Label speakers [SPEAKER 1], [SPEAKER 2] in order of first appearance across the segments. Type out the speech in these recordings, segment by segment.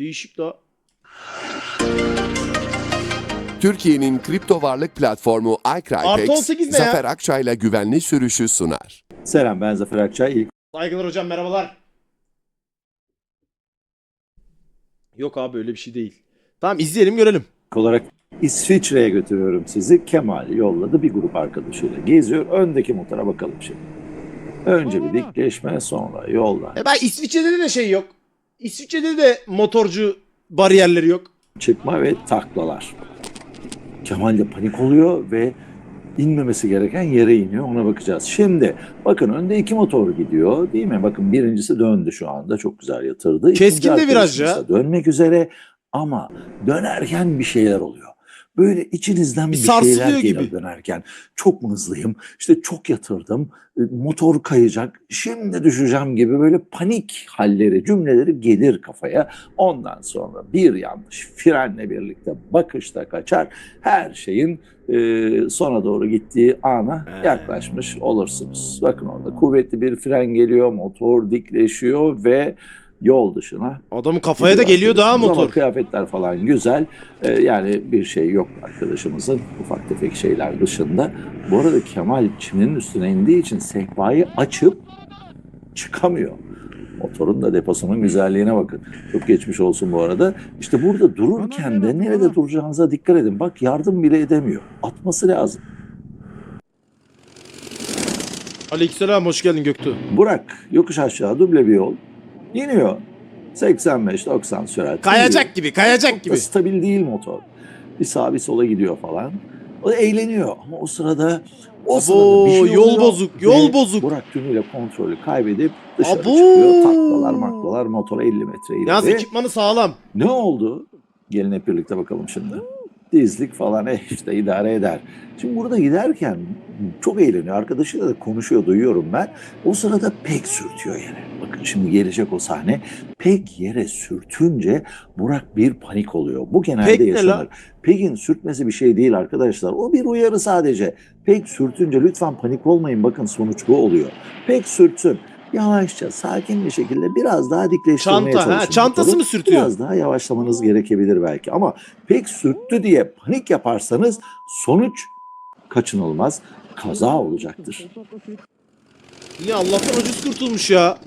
[SPEAKER 1] Değişik la.
[SPEAKER 2] Türkiye'nin kripto varlık platformu
[SPEAKER 1] Artı
[SPEAKER 2] iCrypex,
[SPEAKER 1] 18 ne ya?
[SPEAKER 2] Zafer Akçay'la güvenli sürüşü sunar.
[SPEAKER 3] Selam ben Zafer Akçay. İlk
[SPEAKER 1] Saygılar hocam merhabalar. Yok abi öyle bir şey değil. Tamam izleyelim görelim.
[SPEAKER 3] olarak İsviçre'ye götürüyorum sizi. Kemal yolladı bir grup arkadaşıyla. Geziyor. Öndeki motora bakalım şimdi. Önce bir dikleşme sonra yoldan
[SPEAKER 1] E ben İsviçre'de de şey yok. İsviçre'de de motorcu bariyerleri yok.
[SPEAKER 3] çıkma ve taklalar. Kemal de panik oluyor ve inmemesi gereken yere iniyor. Ona bakacağız. Şimdi bakın önde iki motor gidiyor değil mi? Bakın birincisi döndü şu anda. Çok güzel yatırdı.
[SPEAKER 1] Keskin de viraj
[SPEAKER 3] arkadaşımız
[SPEAKER 1] ya.
[SPEAKER 3] da Dönmek üzere ama dönerken bir şeyler oluyor. Böyle içinizden
[SPEAKER 1] Bir
[SPEAKER 3] bir, şeyler geliyor
[SPEAKER 1] gibi.
[SPEAKER 3] dönerken. Çok mu hızlıyım? İşte çok yatırdım. e, Motor kayacak. Şimdi düşeceğim gibi böyle panik halleri, cümleleri gelir kafaya. Ondan sonra bir yanlış frenle birlikte bakışta kaçar. Her şeyin e, sona doğru gittiği ana yaklaşmış olursunuz. Bakın orada kuvvetli bir fren geliyor, motor dikleşiyor ve yol dışına
[SPEAKER 1] Adamın kafaya da geliyor daha
[SPEAKER 3] Ama
[SPEAKER 1] motor.
[SPEAKER 3] kıyafetler falan güzel. Ee, yani bir şey yok arkadaşımızın ufak tefek şeyler dışında. Bu arada Kemal çiminin üstüne indiği için sehpayı açıp çıkamıyor. Motorun da deposunun güzelliğine bakın. Çok geçmiş olsun bu arada. İşte burada dururken de nerede duracağınıza dikkat edin. Bak yardım bile edemiyor. Atması lazım.
[SPEAKER 1] Aleykümselam hoş geldin Göktuğ.
[SPEAKER 3] Burak yokuş aşağı duble bir yol. İniyor. 85-90 sürat.
[SPEAKER 1] Kayacak gibi kayacak
[SPEAKER 3] Çok
[SPEAKER 1] gibi.
[SPEAKER 3] stabil değil motor. Bir sağa bir sola gidiyor falan. O eğleniyor ama o sırada o
[SPEAKER 1] Abo,
[SPEAKER 3] sırada bir şey
[SPEAKER 1] yol bozuk, yol bozuk.
[SPEAKER 3] Burak tümüyle kontrolü kaybedip dışarı
[SPEAKER 1] Abo.
[SPEAKER 3] çıkıyor. Taklalar maklalar motora 50 metre ileri.
[SPEAKER 1] Yalnız ekipmanı sağlam.
[SPEAKER 3] Ne oldu? Gelin hep birlikte bakalım şimdi. Dizlik falan eh işte idare eder. Şimdi burada giderken çok eğleniyor. Arkadaşıyla da konuşuyor duyuyorum ben. O sırada pek sürtüyor yere. Bakın şimdi gelecek o sahne. Pek yere sürtünce Burak bir panik oluyor. Bu genelde
[SPEAKER 1] Pek
[SPEAKER 3] yaşanır. Pek'in sürtmesi bir şey değil arkadaşlar. O bir uyarı sadece. Pek sürtünce lütfen panik olmayın. Bakın sonuç bu oluyor. Pek sürtsün. Yavaşça, sakin bir şekilde biraz daha dikleştirmeye
[SPEAKER 1] Çanta, ha,
[SPEAKER 3] çalışın.
[SPEAKER 1] çantası
[SPEAKER 3] motoru.
[SPEAKER 1] mı sürtüyor?
[SPEAKER 3] Biraz daha yavaşlamanız gerekebilir belki. Ama pek sürttü diye panik yaparsanız sonuç kaçınılmaz kaza olacaktır.
[SPEAKER 1] Niye Allah'tan ucuz kurtulmuş ya.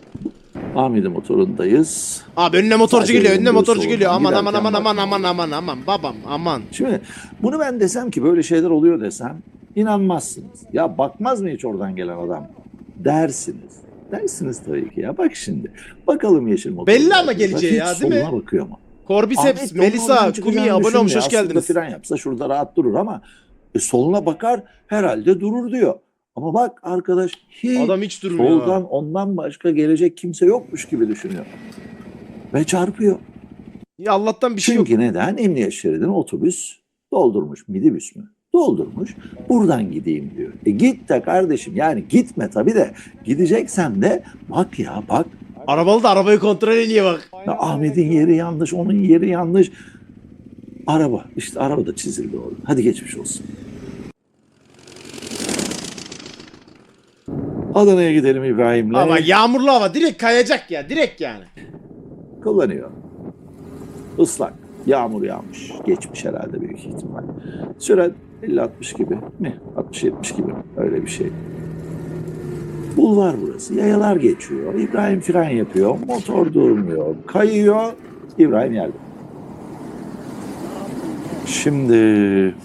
[SPEAKER 3] Ahmet'in motorundayız.
[SPEAKER 1] Abi önüne motorcu
[SPEAKER 3] Sadece
[SPEAKER 1] geliyor, önüne
[SPEAKER 3] önünde
[SPEAKER 1] motorcu geliyor. Aman aman
[SPEAKER 3] giderken
[SPEAKER 1] aman aman aman aman aman babam aman.
[SPEAKER 3] Şimdi bunu ben desem ki böyle şeyler oluyor desem inanmazsınız. Ya bakmaz mı hiç oradan gelen adam? Dersiniz. Dersiniz tabii ki ya. Bak şimdi. Bakalım yeşil motor.
[SPEAKER 1] Belli ama geleceği ya, değil mi?
[SPEAKER 3] bakıyor mu?
[SPEAKER 1] Corbiceps,
[SPEAKER 3] Ahmet
[SPEAKER 1] Melisa, Kumi abone olmuş hoş
[SPEAKER 3] Aslında
[SPEAKER 1] geldiniz.
[SPEAKER 3] fren yapsa şurada rahat durur ama e, soluna bakar herhalde durur diyor. Ama bak arkadaş hiç
[SPEAKER 1] Adam hiç durmuyor.
[SPEAKER 3] soldan ondan başka gelecek kimse yokmuş gibi düşünüyor. Ve çarpıyor.
[SPEAKER 1] Ya Allah'tan bir şey yok.
[SPEAKER 3] Çünkü neden? Emniyet şeridini otobüs doldurmuş. Midibüs mü? Doldurmuş. Buradan gideyim diyor. E git de kardeşim yani gitme tabii de gideceksen de bak ya bak.
[SPEAKER 1] Arabalı da arabayı kontrol ediyor bak.
[SPEAKER 3] Ya Ahmet'in yeri yanlış, onun yeri yanlış. Araba. işte araba da çizildi orada. Hadi geçmiş olsun. Adana'ya gidelim İbrahim'le.
[SPEAKER 1] Ama yağmurlu hava direkt kayacak ya direkt yani.
[SPEAKER 3] kullanıyor. Islak. Yağmur yağmış. Geçmiş herhalde büyük ihtimal. Sürat 50-60 gibi mi? 60-70 gibi? Öyle bir şey. Bulvar burası. Yayalar geçiyor. İbrahim fren yapıyor. Motor durmuyor. Kayıyor. İbrahim yerde. Şimdi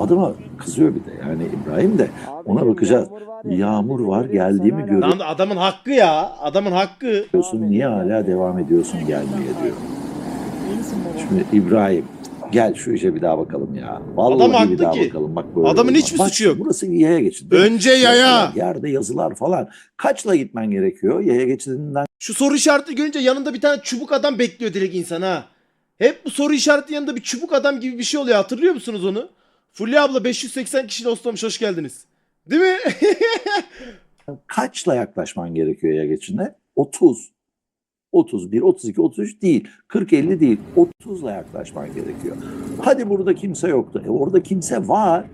[SPEAKER 3] adama kızıyor bir de. Yani İbrahim de ona bakacağız. Yağmur var geldiğimi görüyor.
[SPEAKER 1] Lan adamın hakkı ya. Adamın hakkı.
[SPEAKER 3] diyorsun niye hala devam ediyorsun gelmeye diyor. Şimdi İbrahim gel şu işe bir daha bakalım ya. Vallahi
[SPEAKER 1] Adam haklı
[SPEAKER 3] bir daha
[SPEAKER 1] ki.
[SPEAKER 3] bakalım bak böyle.
[SPEAKER 1] Adamın hiçbir
[SPEAKER 3] Bak
[SPEAKER 1] suçu yok.
[SPEAKER 3] Burası yaya geçidi.
[SPEAKER 1] Önce yaya.
[SPEAKER 3] Yerde yazılar falan. Kaçla gitmen gerekiyor? Yaya geçidinden
[SPEAKER 1] Şu soru işareti görünce yanında bir tane çubuk adam bekliyor direkt insan ha. Hep bu soru işareti yanında bir çubuk adam gibi bir şey oluyor. Hatırlıyor musunuz onu? Fulya abla 580 kişi dostlamış. Hoş geldiniz. Değil mi?
[SPEAKER 3] kaçla yaklaşman gerekiyor yaya geçidine? 30. 31, 32, 33 değil. 40, 50 değil. 30'la yaklaşman gerekiyor. Hadi burada kimse yoktu. E orada kimse var.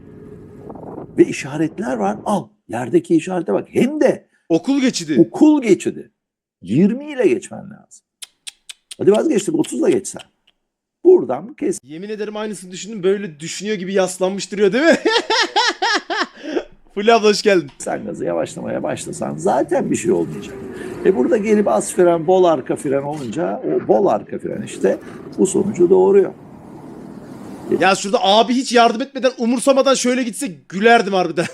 [SPEAKER 3] Ve işaretler var. Al. Yerdeki işarete bak. Hem de
[SPEAKER 1] Okul geçidi.
[SPEAKER 3] okul geçidi. 20 ile geçmen lazım. Hadi vazgeçtik 30'la geçsen. Buradan kes
[SPEAKER 1] Yemin ederim aynısını düşündüm. Böyle düşünüyor gibi yaslanmış duruyor değil mi? Fulya abla hoş geldin.
[SPEAKER 3] sen gazı yavaşlamaya başlasan zaten bir şey olmayacak. E burada gelip az fren, bol arka fren olunca o bol arka fren işte bu sonucu doğuruyor.
[SPEAKER 1] Ya şurada abi hiç yardım etmeden umursamadan şöyle gitse gülerdim harbiden.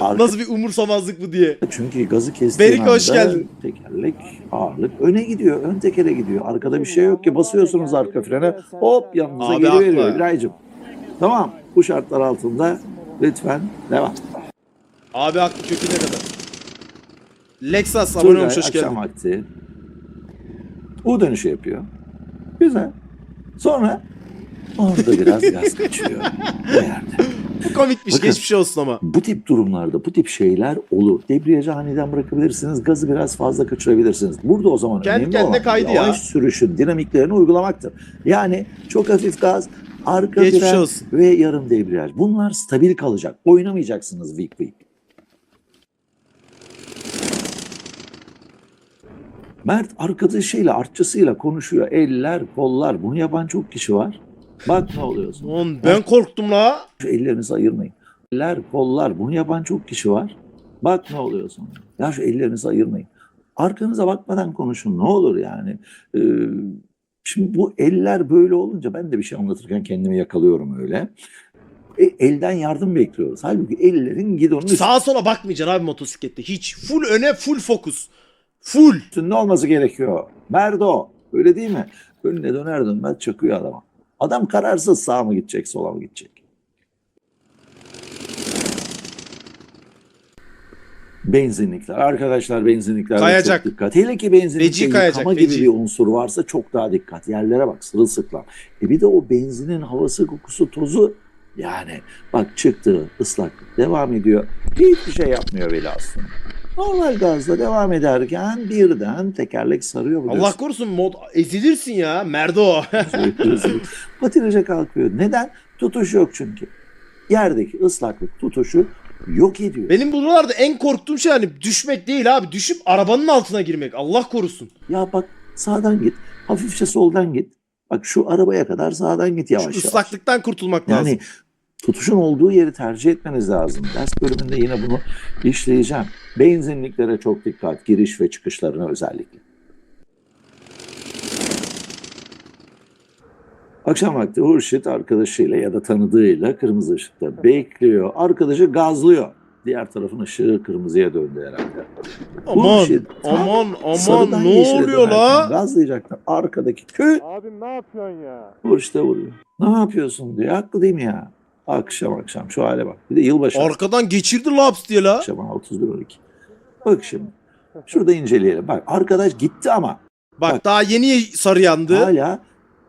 [SPEAKER 1] Nasıl bir umursamazlık bu diye.
[SPEAKER 3] Çünkü gazı kestiğin
[SPEAKER 1] Berike, hoş
[SPEAKER 3] anda
[SPEAKER 1] geldin.
[SPEAKER 3] tekerlek ağırlık öne gidiyor. Ön tekere gidiyor. Arkada bir şey yok ki basıyorsunuz arka frene hop yanınıza
[SPEAKER 1] Abi
[SPEAKER 3] geri veriyor İbrahim'cim. Tamam bu şartlar altında lütfen devam.
[SPEAKER 1] Abi haklı köküne kadar. Lexus abone olmuş hoş
[SPEAKER 3] akşam
[SPEAKER 1] geldin.
[SPEAKER 3] vakti U dönüşü yapıyor. Güzel. Sonra orada biraz gaz kaçıyor. Bu yerde.
[SPEAKER 1] Bu komikmiş
[SPEAKER 3] Bakın.
[SPEAKER 1] geçmiş olsun ama.
[SPEAKER 3] Bu tip durumlarda bu tip şeyler olur. Debriyajı aniden bırakabilirsiniz. Gazı biraz fazla kaçırabilirsiniz. Burada o zaman
[SPEAKER 1] Kendi
[SPEAKER 3] önemli
[SPEAKER 1] kendine
[SPEAKER 3] olan
[SPEAKER 1] kaydı ya.
[SPEAKER 3] yavaş sürüşün dinamiklerini uygulamaktır. Yani çok hafif gaz, arka
[SPEAKER 1] Geçmiş
[SPEAKER 3] fren
[SPEAKER 1] olsun.
[SPEAKER 3] ve yarım debriyaj. Bunlar stabil kalacak. Oynamayacaksınız week week. Mert arkadaşıyla, artçısıyla konuşuyor. Eller, kollar. Bunu yapan çok kişi var. Bak ne oluyorsun.
[SPEAKER 1] Lan ben korktum la.
[SPEAKER 3] Şu ellerinizi ayırmayın. Eller, kollar bunu yapan çok kişi var. Bak ne oluyorsun. Ya şu ellerinizi ayırmayın. Arkanıza bakmadan konuşun ne olur yani. Ee, şimdi bu eller böyle olunca ben de bir şey anlatırken kendimi yakalıyorum öyle. E, elden yardım bekliyoruz. Halbuki ellerin gidonun
[SPEAKER 1] Sağa sola bakmayacaksın abi motosiklette. Hiç. Full öne full fokus. Full.
[SPEAKER 3] üstünde olması gerekiyor. Merdo öyle değil mi? Önüne döner dönmez çakıyor adama. Adam kararsız sağa mı gidecek sola mı gidecek? Benzinlikler. Arkadaşlar benzinliklerde
[SPEAKER 1] Kayacak.
[SPEAKER 3] çok dikkat. Hele ki benzinlikte
[SPEAKER 1] kayacak,
[SPEAKER 3] yıkama gibi
[SPEAKER 1] feci.
[SPEAKER 3] bir unsur varsa çok daha dikkat. Yerlere bak sırılsıklam. E bir de o benzinin havası, kokusu, tozu yani bak çıktı ıslaklık devam ediyor. Hiçbir şey yapmıyor bile aslında. Normal gazla devam ederken birden tekerlek sarıyor. bu
[SPEAKER 1] Allah korusun mod ezilirsin ya. Merdo.
[SPEAKER 3] Patinaja kalkıyor. Neden? Tutuş yok çünkü. Yerdeki ıslaklık tutuşu yok ediyor.
[SPEAKER 1] Benim buralarda en korktuğum şey hani düşmek değil abi. Düşüp arabanın altına girmek. Allah korusun.
[SPEAKER 3] Ya bak sağdan git. Hafifçe soldan git. Bak şu arabaya kadar sağdan git
[SPEAKER 1] Şu
[SPEAKER 3] yavaş yavaş.
[SPEAKER 1] ıslaklıktan kurtulmak lazım.
[SPEAKER 3] Yani tutuşun olduğu yeri tercih etmeniz lazım. Ders bölümünde yine bunu işleyeceğim. Benzinliklere çok dikkat. Giriş ve çıkışlarına özellikle. Akşam vakti Hurşit arkadaşıyla ya da tanıdığıyla kırmızı ışıkta bekliyor. Arkadaşı gazlıyor. Diğer tarafın ışığı kırmızıya döndü herhalde.
[SPEAKER 1] Aman
[SPEAKER 3] Hurşit
[SPEAKER 1] aman
[SPEAKER 3] sarıdan
[SPEAKER 1] aman ne oluyor la?
[SPEAKER 3] Gazlayacaklar. Arkadaki kö
[SPEAKER 4] Abim ne yapıyorsun ya?
[SPEAKER 3] Hurşit'e vuruyor. Ne yapıyorsun diyor. Haklı değil mi ya? Akşam akşam şu hale bak. Bir de yılbaşı
[SPEAKER 1] Arkadan geçirdi laps diye la.
[SPEAKER 3] akşam 31-12. Bak şimdi. Şurada inceleyelim. Bak arkadaş gitti ama
[SPEAKER 1] Bak,
[SPEAKER 3] Bak.
[SPEAKER 1] daha yeni sarı yandı.
[SPEAKER 3] hala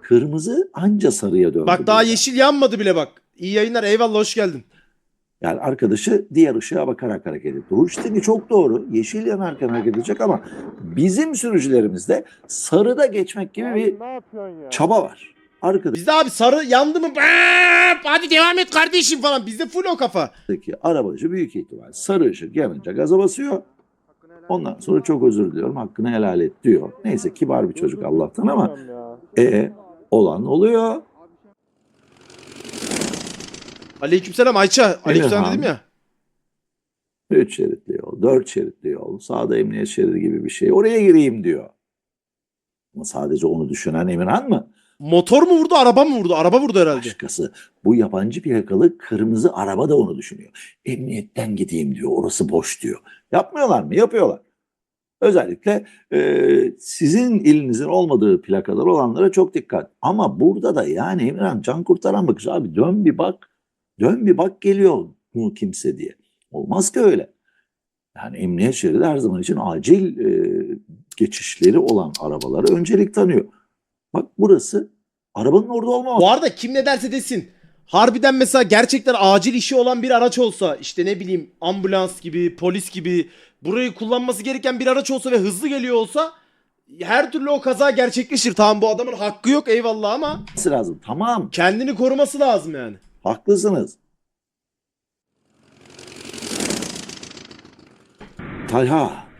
[SPEAKER 3] kırmızı anca sarıya döndü.
[SPEAKER 1] Bak daha
[SPEAKER 3] burada.
[SPEAKER 1] yeşil yanmadı bile bak. İyi yayınlar eyvallah hoş geldin.
[SPEAKER 3] Yani arkadaşı diğer ışığa bakarak hareket etti. Hurşit'in çok doğru. Yeşil yanarken hareket edecek ama bizim sürücülerimizde sarıda geçmek gibi bir
[SPEAKER 4] Abim ne yapıyorsun ya?
[SPEAKER 3] çaba var. Arkadaki
[SPEAKER 1] Bizde abi sarı yandı mı? Bap! Hadi devam et kardeşim falan. Bizde full o kafa.
[SPEAKER 3] arabacı büyük ihtimal sarı ışık yanınca gaza basıyor. Ondan sonra çok özür diliyorum hakkını helal et diyor. Neyse kibar bir çocuk Allah'tan ama e olan oluyor.
[SPEAKER 1] Aleykümselam Ayça. Aleykümselam dedim ya.
[SPEAKER 3] Üç şeritli yol, dört şeritli yol, sağda emniyet şeridi gibi bir şey. Oraya gireyim diyor. Ama sadece onu düşünen Emirhan mı?
[SPEAKER 1] Motor mu vurdu araba mı vurdu? Araba vurdu herhalde.
[SPEAKER 3] Başkası. Bu yabancı plakalı kırmızı araba da onu düşünüyor. Emniyetten gideyim diyor. Orası boş diyor. Yapmıyorlar mı? Yapıyorlar. Özellikle e, sizin ilinizin olmadığı plakalar olanlara çok dikkat. Ama burada da yani Emirhan can kurtaran bakış abi dön bir bak. Dön bir bak geliyor mu kimse diye. Olmaz ki öyle. Yani emniyet şeridi her zaman için acil e, geçişleri olan arabalara öncelik tanıyor. Bak burası arabanın orada olmaması.
[SPEAKER 1] Bu arada kim ne derse desin. Harbiden mesela gerçekten acil işi olan bir araç olsa işte ne bileyim ambulans gibi polis gibi burayı kullanması gereken bir araç olsa ve hızlı geliyor olsa her türlü o kaza gerçekleşir. Tamam bu adamın hakkı yok eyvallah ama
[SPEAKER 3] lazım. Tamam
[SPEAKER 1] kendini koruması lazım yani.
[SPEAKER 3] haklısınız. Talha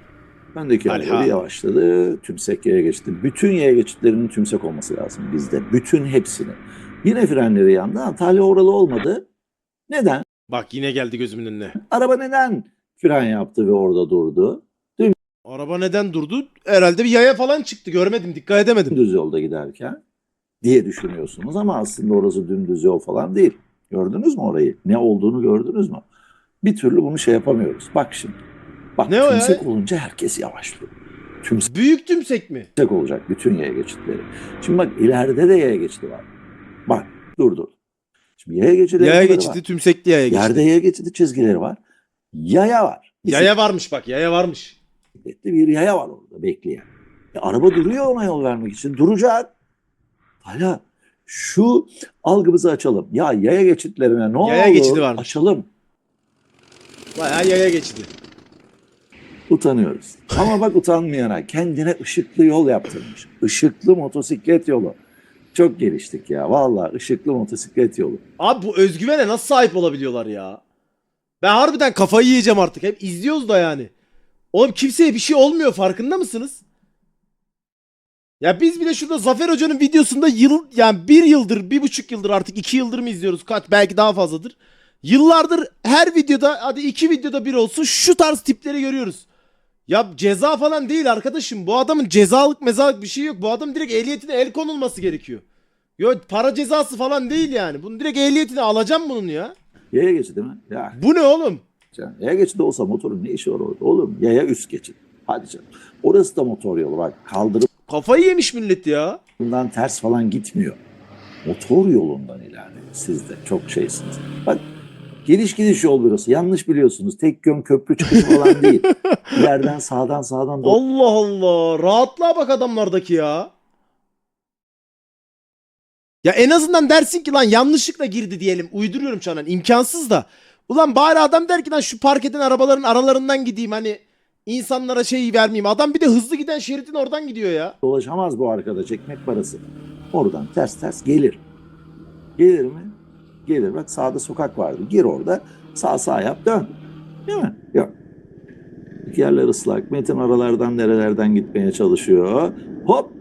[SPEAKER 3] Öndeki
[SPEAKER 1] Alha.
[SPEAKER 3] araba bir yavaşladı. Tümsek yaya geçti. Bütün yaya geçitlerinin tümsek olması lazım bizde. Bütün hepsini. Yine frenleri yandı. Antalya oralı olmadı. Neden?
[SPEAKER 1] Bak yine geldi gözümün önüne.
[SPEAKER 3] Araba neden fren yaptı ve orada durdu?
[SPEAKER 1] Araba neden durdu? Herhalde bir yaya falan çıktı. Görmedim, dikkat edemedim.
[SPEAKER 3] Düz yolda giderken diye düşünüyorsunuz ama aslında orası dümdüz yol falan değil. Gördünüz mü orayı? Ne olduğunu gördünüz mü? Bir türlü bunu şey yapamıyoruz. Bak şimdi. Bak
[SPEAKER 1] Ne
[SPEAKER 3] tümsek olunca herkes yavaşlıyor. Tümsek
[SPEAKER 1] Büyük tümsek mi?
[SPEAKER 3] olacak bütün yaya geçitleri. Şimdi bak ileride de yaya geçidi var. Bak dur dur. Şimdi yaya geçidi
[SPEAKER 1] Yaya
[SPEAKER 3] var.
[SPEAKER 1] geçidi, tümsekli yaya geçidi.
[SPEAKER 3] Yerde yaya geçidi çizgileri var. Yaya var.
[SPEAKER 1] Yaya varmış bak, yaya varmış.
[SPEAKER 3] Bisikletli bir yaya var orada bekleyen. E, araba duruyor ona yol vermek için. Duracak. Hala şu algımızı açalım. Ya yaya geçitlerine ne
[SPEAKER 1] Yaya
[SPEAKER 3] olur
[SPEAKER 1] geçidi varmış.
[SPEAKER 3] açalım.
[SPEAKER 1] Bayağı yaya geçidi.
[SPEAKER 3] Utanıyoruz. Ama bak utanmayana kendine ışıklı yol yaptırmış. Işıklı motosiklet yolu. Çok geliştik ya. Vallahi ışıklı motosiklet yolu.
[SPEAKER 1] Abi bu özgüvene nasıl sahip olabiliyorlar ya? Ben harbiden kafayı yiyeceğim artık. Hep izliyoruz da yani. Oğlum kimseye bir şey olmuyor farkında mısınız? Ya biz bile şurada Zafer Hoca'nın videosunda yıl yani bir yıldır, bir buçuk yıldır artık iki yıldır mı izliyoruz? Kaç belki daha fazladır. Yıllardır her videoda hadi iki videoda bir olsun şu tarz tipleri görüyoruz. Ya ceza falan değil arkadaşım. Bu adamın cezalık mezalık bir şey yok. Bu adam direkt ehliyetine el konulması gerekiyor. Yok para cezası falan değil yani. Bunun direkt ehliyetini alacağım bunun ya.
[SPEAKER 3] Yaya geçidi mi? Ya
[SPEAKER 1] Bu ne oğlum?
[SPEAKER 3] canım, yaya geçidi olsa motorun ne işi var orada? Oğlum yaya üst geçit. Hadi canım. Orası da motor yolu bak. Kaldırıp
[SPEAKER 1] Kafayı yemiş millet ya.
[SPEAKER 3] yolundan ters falan gitmiyor. Motor yolundan ilerliyor. Siz de çok şeysiniz. Bak geliş gidiş yol burası. Yanlış biliyorsunuz. Tek yön köprü çıkışı falan değil. İleriden sağdan sağdan doğru
[SPEAKER 1] Allah Allah. Rahatlığa bak adamlardaki ya. Ya en azından dersin ki lan yanlışlıkla girdi diyelim. Uyduruyorum şu an. imkansız da. Ulan bari adam der ki lan şu park eden arabaların aralarından gideyim hani insanlara şey vermeyeyim. Adam bir de hızlı giden şeridin oradan gidiyor ya.
[SPEAKER 3] dolaşamaz bu arkada çekmek parası. Oradan ters ters gelir. Gelir mi? Gelir. Bak sağda sokak vardı. Gir orada. Sağ sağ yap dön. Değil mi? Yok. Yerler ıslak. Metin aralardan nerelerden gitmeye çalışıyor. Hop.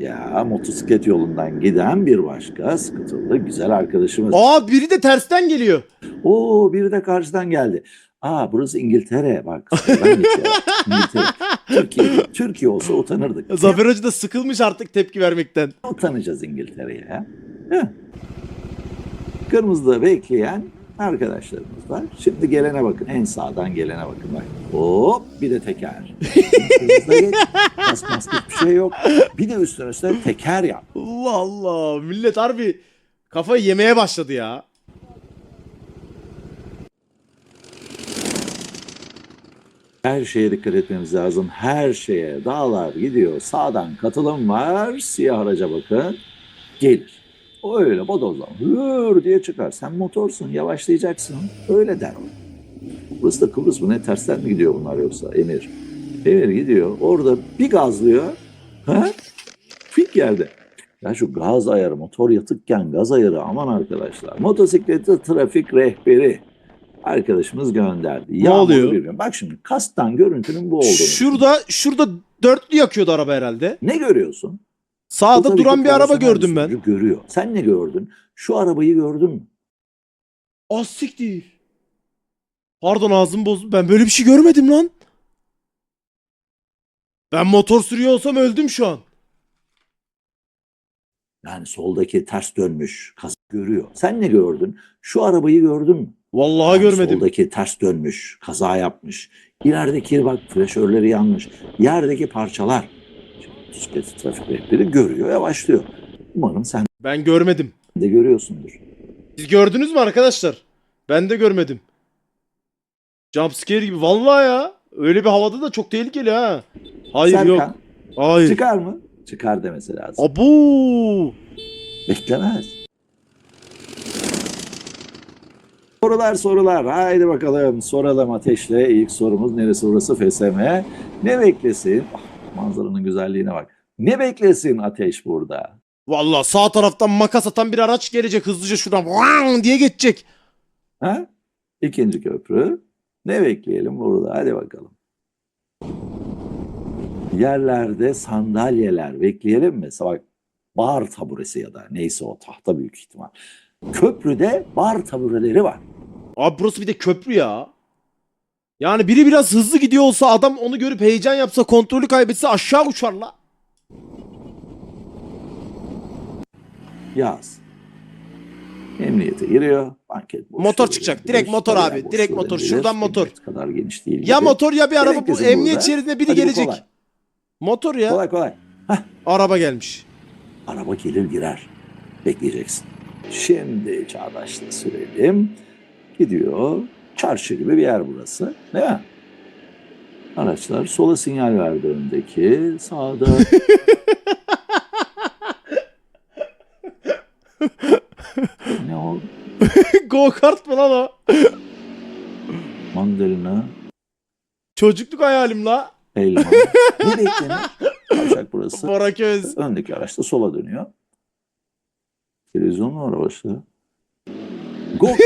[SPEAKER 3] Ya motosiklet yolundan giden bir başka sıkıntılı güzel arkadaşımız.
[SPEAKER 1] Aa biri de tersten geliyor.
[SPEAKER 3] Oo biri de karşıdan geldi. Aa burası İngiltere bak. İngiltere. Türkiye, Türkiye olsa utanırdık.
[SPEAKER 1] Zafer Hoca da sıkılmış artık tepki vermekten.
[SPEAKER 3] Utanacağız İngiltere'ye. Kırmızıda bekleyen arkadaşlarımız var. Şimdi gelene bakın. En sağdan gelene bakın. Bak. Hop bir de teker. Bas bas bir şey yok. Bir de üstüne üstüne teker yap.
[SPEAKER 1] Allah Allah. Millet harbi kafayı yemeye başladı ya.
[SPEAKER 3] Her şeye dikkat etmemiz lazım. Her şeye. Dağlar gidiyor. Sağdan katılım var. Siyah araca bakın. Gelir. O öyle bodozdan hır diye çıkar. Sen motorsun yavaşlayacaksın. Öyle der o. Burası da Kıbrıs mı ne tersten mi gidiyor bunlar yoksa Emir? Emir gidiyor. Orada bir gazlıyor. Ha? Fik yerde. Ya şu gaz ayarı, motor yatıkken gaz ayarı aman arkadaşlar. Motosikleti trafik rehberi arkadaşımız gönderdi. Yağmurlu
[SPEAKER 1] oluyor?
[SPEAKER 3] bir gün. Bak şimdi kastan görüntünün bu olduğunu.
[SPEAKER 1] Şurada şurada dörtlü yakıyordu araba herhalde.
[SPEAKER 3] Ne görüyorsun?
[SPEAKER 1] Sağda duran bir araba gördüm ben.
[SPEAKER 3] Görüyor. Sen ne gördün? Şu arabayı gördün mü?
[SPEAKER 1] Az siktir. Pardon ağzım bozdu. Ben böyle bir şey görmedim lan. Ben motor sürüyor olsam öldüm şu an.
[SPEAKER 3] Yani soldaki ters dönmüş kaz görüyor. Sen ne gördün? Şu arabayı gördün mü?
[SPEAKER 1] Vallahi
[SPEAKER 3] Yani
[SPEAKER 1] görmedim.
[SPEAKER 3] Soldaki ters dönmüş, kaza yapmış. İlerideki bak flaşörleri yanmış. Yerdeki parçalar. Bisiklet trafik rehberi görüyor, yavaşlıyor. Umarım sen
[SPEAKER 1] Ben görmedim.
[SPEAKER 3] de görüyorsundur.
[SPEAKER 1] Siz gördünüz mü arkadaşlar? Ben de görmedim. Jumpscare gibi. Vallahi ya. Öyle bir havada da çok tehlikeli ha. Hayır
[SPEAKER 3] Serkan,
[SPEAKER 1] yok. Hayır.
[SPEAKER 3] çıkar mı? Çıkar demesi lazım.
[SPEAKER 1] Abu.
[SPEAKER 3] Beklemez. Sorular sorular. Haydi bakalım soralım ateşle. İlk sorumuz neresi burası FSM. Ne beklesin? Ah, manzaranın güzelliğine bak. Ne beklesin ateş burada?
[SPEAKER 1] Vallahi sağ taraftan makas atan bir araç gelecek hızlıca şuradan Vang diye geçecek.
[SPEAKER 3] Ha? İkinci köprü. Ne bekleyelim burada? Hadi bakalım. yerlerde sandalyeler bekleyelim mi? Bak bar taburesi ya da neyse o tahta büyük ihtimal. Köprüde bar tabureleri var.
[SPEAKER 1] Abi burası bir de köprü ya. Yani biri biraz hızlı gidiyor olsa adam onu görüp heyecan yapsa kontrolü kaybetse aşağı uçar la.
[SPEAKER 3] Yaz. Emniyete giriyor. Banket boşluğu
[SPEAKER 1] Motor çıkacak. Direkt motor abi. Direkt motor. Şuradan motor.
[SPEAKER 3] Kadar geniş değil
[SPEAKER 1] Ya
[SPEAKER 3] gibi.
[SPEAKER 1] motor ya bir araba bu
[SPEAKER 3] Herkesin
[SPEAKER 1] emniyet
[SPEAKER 3] burada.
[SPEAKER 1] şeridine biri
[SPEAKER 3] Hadi bu
[SPEAKER 1] gelecek.
[SPEAKER 3] kolay.
[SPEAKER 1] Motor ya.
[SPEAKER 3] Kolay kolay.
[SPEAKER 1] Araba gelmiş.
[SPEAKER 3] Araba gelir girer. Bekleyeceksin. Şimdi Çağdaş'ta sürelim. Gidiyor. Çarşı gibi bir yer burası. Değil mi? Araçlar sola sinyal verdi öndeki. Sağda ne o?
[SPEAKER 1] Go kart mı lan o?
[SPEAKER 3] Mandalina,
[SPEAKER 1] Çocukluk hayalim la.
[SPEAKER 3] elma. ne beklenir? Kavşak burası.
[SPEAKER 1] Bora Köz.
[SPEAKER 3] Öndeki araç da sola dönüyor. Televizyon var başta. Go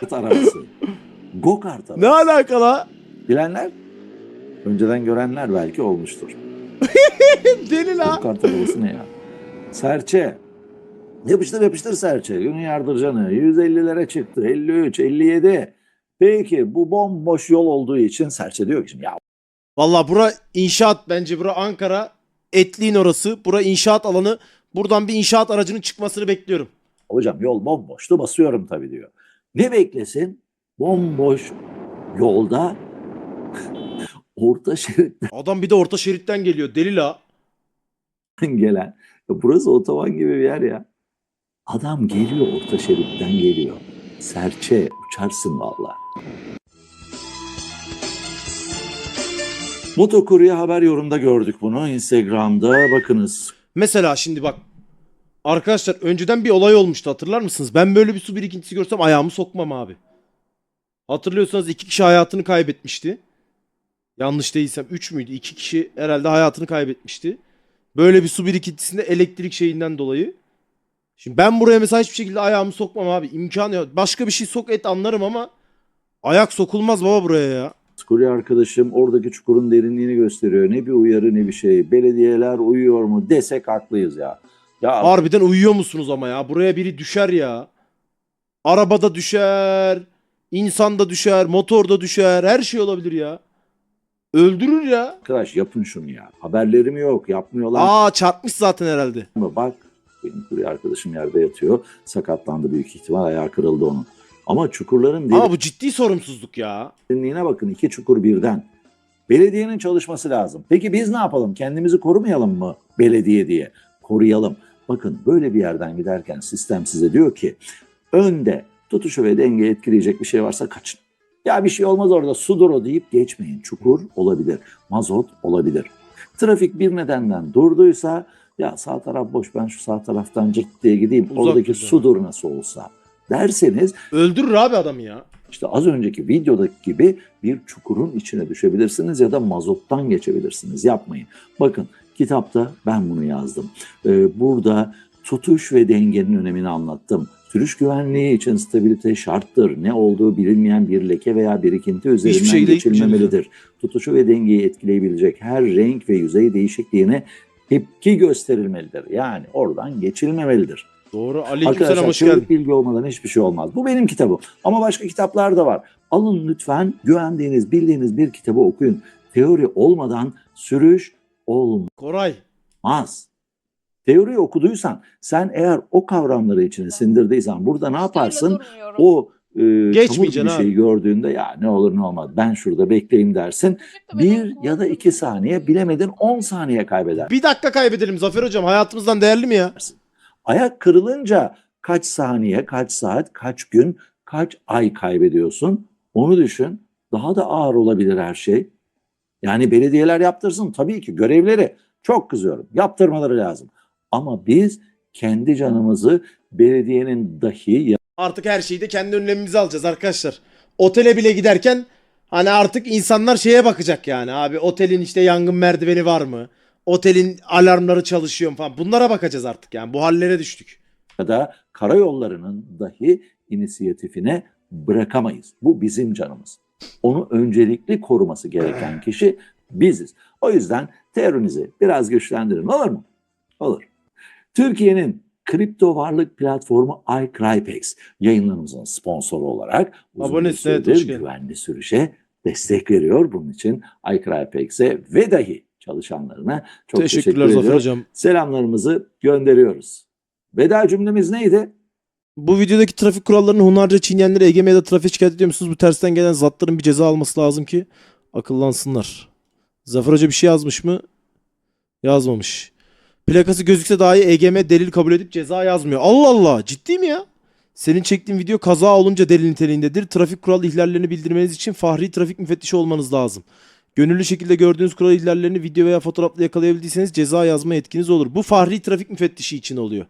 [SPEAKER 3] kart arabası. Go kart arabası.
[SPEAKER 1] Ne alaka la?
[SPEAKER 3] Bilenler, önceden görenler belki olmuştur.
[SPEAKER 1] Deli
[SPEAKER 3] Go
[SPEAKER 1] la.
[SPEAKER 3] kart arabası ne ya? Serçe. Yapıştır yapıştır serçe. Günün yardırcanı. 150'lere çıktı. 53, 57. Peki bu bomboş yol olduğu için serçe diyor ki şimdi ya
[SPEAKER 1] Valla bura inşaat bence bura Ankara. Etliğin orası. Bura inşaat alanı. Buradan bir inşaat aracının çıkmasını bekliyorum.
[SPEAKER 3] Hocam yol bomboştu basıyorum tabii diyor. Ne beklesin? Bomboş yolda orta şeritten
[SPEAKER 1] Adam bir de orta şeritten geliyor. Deli la.
[SPEAKER 3] gelen. Ya burası otoban gibi bir yer ya. Adam geliyor orta şeritten geliyor. Serçe uçarsın valla. Motokurye haber yorumda gördük bunu. Instagram'da bakınız.
[SPEAKER 1] Mesela şimdi bak. Arkadaşlar önceden bir olay olmuştu hatırlar mısınız? Ben böyle bir su birikintisi görsem ayağımı sokmam abi. Hatırlıyorsanız iki kişi hayatını kaybetmişti. Yanlış değilsem 3 müydü? 2 kişi herhalde hayatını kaybetmişti. Böyle bir su birikintisinde elektrik şeyinden dolayı. Şimdi ben buraya mesela hiçbir şekilde ayağımı sokmam abi. İmkanı yok. Başka bir şey sok et anlarım ama ayak sokulmaz baba buraya ya.
[SPEAKER 3] Kurye arkadaşım oradaki çukurun derinliğini gösteriyor. Ne bir uyarı ne bir şey. Belediyeler uyuyor mu desek haklıyız ya. Ya
[SPEAKER 1] Harbiden uyuyor musunuz ama ya? Buraya biri düşer ya. Arabada düşer. insan da düşer. Motor da düşer. Her şey olabilir ya. Öldürür ya.
[SPEAKER 3] arkadaş yapın şunu ya. Haberlerim yok yapmıyorlar
[SPEAKER 1] Aa çarpmış zaten herhalde.
[SPEAKER 3] mı? Bak benim kurye arkadaşım yerde yatıyor. Sakatlandı büyük ihtimal ayağı kırıldı onun. Ama çukurların
[SPEAKER 1] Ama bu ciddi sorumsuzluk ya.
[SPEAKER 3] derinliğine bakın iki çukur birden. Belediyenin çalışması lazım. Peki biz ne yapalım? Kendimizi korumayalım mı belediye diye? Koruyalım. Bakın böyle bir yerden giderken sistem size diyor ki önde tutuşu ve denge etkileyecek bir şey varsa kaçın. Ya bir şey olmaz orada sudur o deyip geçmeyin. Çukur olabilir, mazot olabilir. Trafik bir nedenden durduysa ya sağ taraf boş ben şu sağ taraftan cırt diye gideyim.
[SPEAKER 1] Uzak
[SPEAKER 3] Oradaki
[SPEAKER 1] güzel.
[SPEAKER 3] sudur nasıl olsa derseniz
[SPEAKER 1] Öldürür abi adamı ya.
[SPEAKER 3] işte az önceki videodaki gibi bir çukurun içine düşebilirsiniz ya da mazottan geçebilirsiniz. Yapmayın. Bakın kitapta ben bunu yazdım. Ee, burada tutuş ve dengenin önemini anlattım. Sürüş güvenliği için stabilite şarttır. Ne olduğu bilinmeyen bir leke veya birikinti üzerinden
[SPEAKER 1] şekilde
[SPEAKER 3] geçilmemelidir. Tutuşu ve dengeyi etkileyebilecek her renk ve yüzey değişikliğine tepki gösterilmelidir. Yani oradan geçilmemelidir.
[SPEAKER 1] Doğru. Aleykümselam hoş geldin.
[SPEAKER 3] bilgi olmadan hiçbir şey olmaz. Bu benim kitabım. Ama başka kitaplar da var. Alın lütfen güvendiğiniz, bildiğiniz bir kitabı okuyun. Teori olmadan sürüş
[SPEAKER 1] Koray.
[SPEAKER 3] olmaz. Teoriyi okuduysan, sen eğer o kavramları içine sindirdiysen burada ne yaparsın? O e, çamur
[SPEAKER 1] Geçmeyeceksin
[SPEAKER 3] bir
[SPEAKER 1] abi.
[SPEAKER 3] şeyi gördüğünde ya ne olur ne olmaz ben şurada bekleyeyim dersin. Bir ya da iki saniye bilemedin 10 saniye kaybeder.
[SPEAKER 1] Bir dakika kaybedelim Zafer hocam. Hayatımızdan değerli mi ya?
[SPEAKER 3] Ayak kırılınca kaç saniye, kaç saat, kaç gün, kaç ay kaybediyorsun? Onu düşün. Daha da ağır olabilir her şey. Yani belediyeler yaptırsın tabii ki görevleri. Çok kızıyorum. Yaptırmaları lazım. Ama biz kendi canımızı belediyenin dahi
[SPEAKER 1] Artık her şeyi de kendi önlemimize alacağız arkadaşlar. Otele bile giderken hani artık insanlar şeye bakacak yani abi otelin işte yangın merdiveni var mı? Otelin alarmları çalışıyor mu falan. Bunlara bakacağız artık yani. Bu hallere düştük.
[SPEAKER 3] ya da karayollarının dahi inisiyatifine bırakamayız. Bu bizim canımız. Onu öncelikli koruması gereken kişi biziz. O yüzden terörünüzü biraz güçlendirin olur mu? Olur. Türkiye'nin kripto varlık platformu iCrypex yayınlarımızın sponsoru olarak uzun süredir güvenli sürüşe destek veriyor. Bunun için iCrypex'e ve dahi çalışanlarına çok teşekkür.
[SPEAKER 1] Hocam.
[SPEAKER 3] Selamlarımızı gönderiyoruz. Veda cümlemiz neydi?
[SPEAKER 1] Bu videodaki trafik kurallarını hunharca çiğneyenlere EGM'de trafik şikayet ediyor musunuz? Bu tersten gelen zatların bir ceza alması lazım ki akıllansınlar. Zafer Hoca bir şey yazmış mı? Yazmamış. Plakası gözükse dahi EGM delil kabul edip ceza yazmıyor. Allah Allah ciddi mi ya? Senin çektiğin video kaza olunca delil niteliğindedir. Trafik kural ihlallerini bildirmeniz için fahri trafik müfettişi olmanız lazım. Gönüllü şekilde gördüğünüz kural ihlallerini video veya fotoğrafla yakalayabildiyseniz ceza yazma yetkiniz olur. Bu fahri trafik müfettişi için oluyor.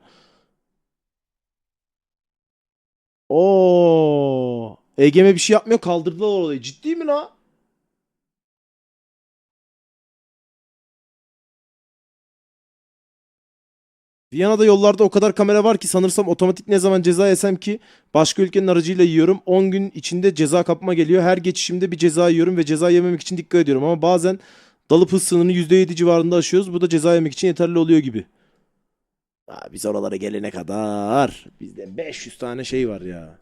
[SPEAKER 1] Oo. EGM bir şey yapmıyor kaldırdılar olayı. Ciddi mi la? Viyana'da yollarda o kadar kamera var ki sanırsam otomatik ne zaman ceza yesem ki başka ülkenin aracıyla yiyorum. 10 gün içinde ceza kapıma geliyor. Her geçişimde bir ceza yiyorum ve ceza yememek için dikkat ediyorum. Ama bazen dalıp hız sınırını %7 civarında aşıyoruz. Bu da ceza yemek için yeterli oluyor gibi. Biz oralara gelene kadar bizde 500 tane şey var ya.